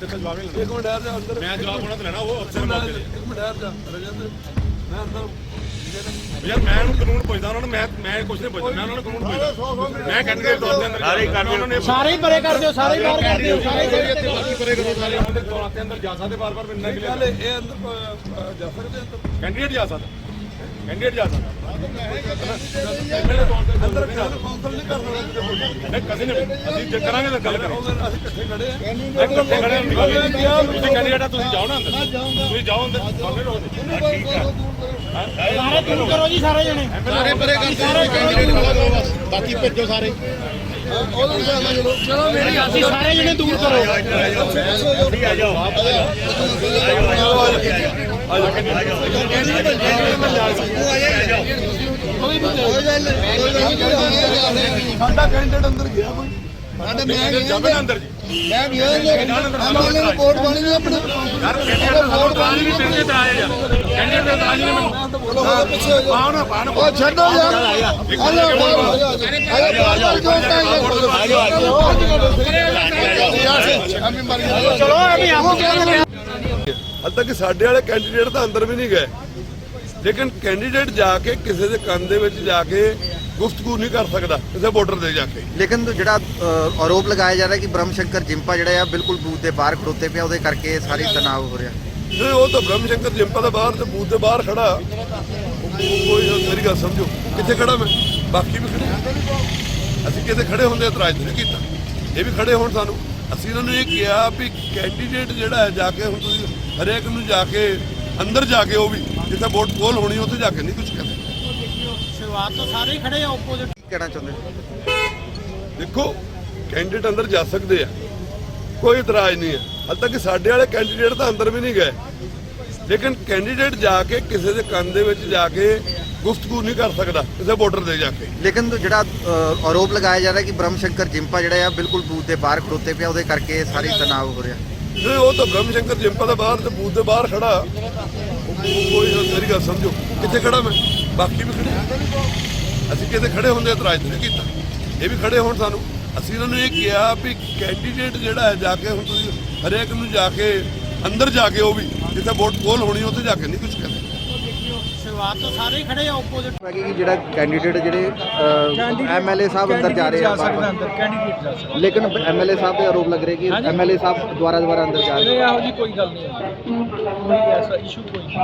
ਤੇ ਤਾਂ ਜਵਾਬ ਹੀ ਲੈਣਾ ਇੱਕ ਮਿੰਟ ਠਹਿਰ ਜਾ ਅੰਦਰ। ਮੈਂ ਜਵਾਬ ਉਹਨਾਂ ਤੋਂ ਲੈਣਾ ਉਹ ਅਫਸਰ ਮੌਕੇ ਦੇ ਇੱਕ ਮਿੰਟ ਠਹਿਰ ਜਾ ਰਜਿੰਦਰ। ਮੈਂ ਅੰਦਰ ਯਾਰ ਮੈਂ ਉਹਨੂੰ ਕਾਨੂੰਨ ਪੁੱਛਦਾ ਉਹਨਾਂ ਨੂੰ ਮੈਂ ਮੈਂ ਕੁਝ ਨਹੀਂ ਪੁੱਛਦਾ ਮੈਂ ਉਹਨਾਂ ਨੂੰ ਕਾਨੂੰਨ ਪੁੱਛਦਾ। ਮੈਂ ਕੈਂਡੀਡੇਟ ਤੌਰ ਤੇ ਅੰਦਰ ਸਾਰੇ ਉਹਨਾਂ ਨੇ ਸਾਰੇ ਹੀ ਪਰੇ ਕਰ ਦਿਓ ਸਾਰੇ ਹੀ ਬਾਹਰ ਕਰ ਦਿਓ ਸਾਰੇ ਇੱਥੇ ਬਾਕੀ ਪਰੇ ਕਰੋ ਸਾਰੇ ਉਹਨਾਂ ਦੇ ਅੰਦਰ ਜਾ ਸਕਦੇ ਬਾਰ-ਬਾਰ ਮਿਲਣਾ ਕਿ ਇਹ ਅੰਦਰ ਜਾ ਸਕਦੇ ਅੰਦਰ। ਕੈਂਡੀਡੇਟ ਜਾ ਸਕਦਾ। ਕੈਂਡੀਡੇਟ ਜਾ ਸਕਦਾ। ਅੰਦਰ ਗੱਲ ਕੌਂਸਲ ਨਹੀਂ ਕਰ ਸਕਦਾ ਨਹੀਂ ਕਦੇ ਨਹੀਂ। ਅਸੀਂ ਜੇ ਕਰਾਂਗੇ ਤਾਂ ਗੱਲ ਕਰਾਂਗੇ ਅਸੀਂ ਇਕੱਠੇ ਖੜੇ ਆ ਇਕੱਠੇ ਖੜੇ ਹਾਂ ਤੁਸੀਂ ਕੈਂਡੀਡੇਟ ਆ ਤੁਸੀਂ ਜਾਓ ਨਾ ਅੰਦਰ। ਤੁਸੀਂ ਜਾਓ ਅੰਦਰ। ਸਾਹਮਣੇ ਰਹੋ ਠੀਕ ਆ। ਸਾਰੇ ਦੂਰ ਕਰੋ ਜੀ ਸਾਰੇ ਜਣੇ। ਸਾਰੇ ਪਰੇ ਕਰ। ਬਾਕੀ ਭੇਜੋ ਸਾਰੇ। ਚਲੋ। ਮੇਰੀ ਅਸੀਂ ਸਾਰੇ ਜਣੇ ਦੂਰ ਕਰੋ। ਸਾਡਾ ਕੈਂਡੀਡੇਟ ਅੰਦਰ ਗਿਆ ਕੋਈ ਸਾਡੇ ਮੈਂ ਜਾਵੇ ਨਾ ਅੰਦਰ ਜੀ ਮੈਂ ਗਿਆ ਐਮਐਲਏ ਨੂੰ ਵੋਟ ਪਾਣੀ ਨਹੀਂ ਆਪਣਾ ਯਾਰ ਕੈਂਡੀਡੇਟ ਦਾ ਵੋਟ ਪਾਣੀ ਨਹੀਂ ਪਿੰਡ ਤੇ ਆਏ ਯਾਰ ਕੈਂਡੀਡੇਟ ਦਾ ਤਾਂ ਨਹੀਂ ਮੈਨੂੰ ਪਿੱਛੇ ਹੋ ਪਾਉ ਨਾ ਪਾਉ ਨਾ ਉਹ ਛੱਡੋ ਯਾਰ ਆ ਜਾ ਆ ਜਾ ਹਾਲ ਤੱਕ ਸਾਡੇ ਵਾਲੇ ਕੈਂਡੀਡੇਟ ਤਾਂ ਅੰਦਰ ਵੀ ਨਹੀਂ ਗਏ। ਲੇਕਿਨ ਕੈਂਡੀਡੇਟ ਜਾ ਕੇ ਕਿਸੇ ਦੇ ਕੰਨ ਦੇ ਵਿੱਚ ਜਾ ਕੇ ਗੁਫ਼ਤਗੂ ਨਹੀਂ ਕਰ ਸਕਦਾ ਕਿਸੇ ਵੋਟਰ ਦੇ ਜਾ ਕੇ। ਲੇਕਿਨ ਜਿਹੜਾ ਆਰੋਪ ਲਗਾਇਆ ਜਾ ਰਿਹਾ ਕਿ ਬ੍ਰਹਮ ਸ਼ੰਕਰ ਜਿੰਪਾ ਜਿਹੜਾ ਆ ਬਿਲਕੁਲ ਬੂਥ ਦੇ ਬਾਹਰ ਖੜੋਤੇ ਪਿਆ ਉਹਦੇ ਕਰਕੇ ਸਾਰੀ ਤਣਾਅ ਹੋ ਰਿਹਾ। ਨਹੀਂ ਉਹ ਤਾਂ ਬ੍ਰਹਮ ਸ਼ੰਕਰ ਜਿੰਪਾ ਦੇ ਬਾਹਰ ਤੇ ਬੂਥ ਦੇ ਬਾਹਰ ਖੜਾ। ਕੋਈ ਮੇਰੀ ਗੱਲ ਸਮਝੋ ਕਿੱਥੇ ਖੜਾ ਮੈਂ? ਬਾਕੀ ਵੀ ਖੜੇ। ਅਸੀਂ ਕਿਤੇ ਖੜੇ ਹੁੰਦੇ ਇਤਰਾਜ਼ ਨਹੀਂ ਕੀਤਾ। ਇਹ ਵੀ ਖੜੇ ਹੋਣ ਸਾਨੂੰ। ਅਸੀਂ ਇਹਨਾਂ ਨੂੰ ਇਹ ਕਿਹਾ ਵੀ ਕੈਂਡੀਡੇਟ ਜਿਹੜਾ ਹੈ ਜਾ ਕੇ ਹੁਣ ਤੁਸੀਂ ਹਰੇਕ ਨੂੰ ਜਾ ਕੇ ਅੰਦਰ ਜਾ ਕੇ ਉਹ ਵੀ ਜਿੱਥੇ ਵੋਟ ਪੋਲ ਹੋਣੀ ਉੱਥੇ ਜਾ ਕੇ ਨਹੀਂ ਕੁਝ ਕਹਿੰਦੇ ਸ਼ੁਰੂਆਤ ਤੋਂ ਸਾਰੇ ਹੀ ਖੜੇ ਆ ਆਪੋਜ਼ਿਟ ਕੀ ਕਹਿਣਾ ਚਾਹੁੰਦੇ ਦੇਖੋ ਕੈਂਡੀਡੇਟ ਅੰਦਰ ਜਾ ਸਕਦੇ ਆ। ਕੋਈ ਇਤਰਾਜ਼ ਨਹੀਂ ਹੈ ਹਾਲ ਤੱਕ ਸਾਡੇ ਵਾਲੇ ਕੈਂਡੀਡੇਟ ਤਾਂ ਅੰਦਰ ਵੀ ਨਹੀਂ ਗਏ। ਲੇਕਿਨ ਕੈਂਡੀਡੇਟ ਜਾ ਕੇ ਕਿਸੇ ਦੇ ਕੰਨ ਦੇ ਵਿੱਚ ਜਾ ਕੇ ਗੁਫ਼ਤਗੂ ਨਹੀਂ ਕਰ ਸਕਦਾ ਕਿਸੇ ਵੋਟਰ ਦੇ ਜਾ ਕੇ। ਲੇਕਿਨ ਜਿਹੜਾ ਆਰੋਪ ਲਗਾਇਆ ਜਾ ਰਿਹਾ ਕਿ ਬ੍ਰਹਮ ਸ਼ੰਕਰ ਜਿੰਪਾ ਜਿਹੜਾ ਆ ਬਿਲਕੁਲ ਬੂਥ ਦੇ ਬਾਹਰ ਖੜੋਤੇ ਪਿਆ ਉਹਦੇ ਕਰਕੇ ਸਾਰੀ ਤਣਾਅ ਹੋ ਰਿਹਾ। ਨਹੀਂ ਉਹ ਤਾਂ ਬ੍ਰਹਮ ਸ਼ੰਕਰ ਜਿੰਪਾ ਦੇ ਬਾਹਰ ਤੇ ਬੂਥ ਦੇ ਬਾਹਰ ਖੜਾ। ਕੋਈ ਮੇਰੀ ਗੱਲ ਸਮਝੋ। ਕਿੱਥੇ ਖੜਾ ਮੈਂ? ਬਾਕੀ ਵੀ ਖੜੇ। ਅਸੀਂ ਕਿਤੇ ਖੜੇ ਹੁੰਦੇ ਇਤਰਾਜ਼ ਨਹੀਂ ਕੀਤਾ। ਇਹ ਵੀ ਖੜੇ ਹੋਣ ਸਾਨੂੰ। ਅਸੀਂ ਇਹਨਾਂ ਨੂੰ ਇਹ ਕਿਹਾ ਵੀ ਕੈਂਡੀਡੇਟ ਜਿਹੜਾ ਹੈ, ਜਾ ਕੇ ਹੁਣ ਤੁਸੀਂ ਹਰੇਕ ਨੂੰ ਜਾ ਕੇ ਅੰਦਰ ਜਾ ਕੇ ਉਹ ਵੀ ਜਿੱਥੇ ਵੋਟ ਪੋਲ ਹੋਣੀ ਉੱਥੇ ਜਾ ਕੇ ਨਹੀਂ ਕੁਝ ਕਹਿੰਦੇ। ਸ਼ੁਰੂਆਤ ਤੋਂ ਸਾਰੇ ਹੀ ਖੜੇ ਆ ਆਪੋਜ਼ਿਟ ਕਿ ਜਿਹੜਾ ਕੈਂਡੀਡੇਟ ਜਿਹੜੇ ਐਮਐਲਏ ਸਾਹਿਬ ਅੰਦਰ ਜਾ ਰਹੇ ਆ ਬਾਰ-ਬਾਰ। ਅੰਦਰ ਕੈਂਡੀਡੇਟ ਜਾ ਸਕਦਾ। ਲੇਕਿਨ ਐਮਐਲਏ ਸਾਹਿਬ ਦੇ ਆਰੋਪ ਲੱਗ ਰਹੇ ਕਿ ਐਮਐਲਏ ਸਾਹਿਬ ਦੁਆਰਾ ਦੁਆਰਾ ਅੰਦਰ ਜਾ ਰਹੇ ਇਹੋ ਜੀ ਕੋਈ ਗੱਲ ਨਹੀਂ ਹੈ। ਕੋਈ ਐਸਾ ਇਸ਼ੂ ਕੋਈ ਨਹੀਂ।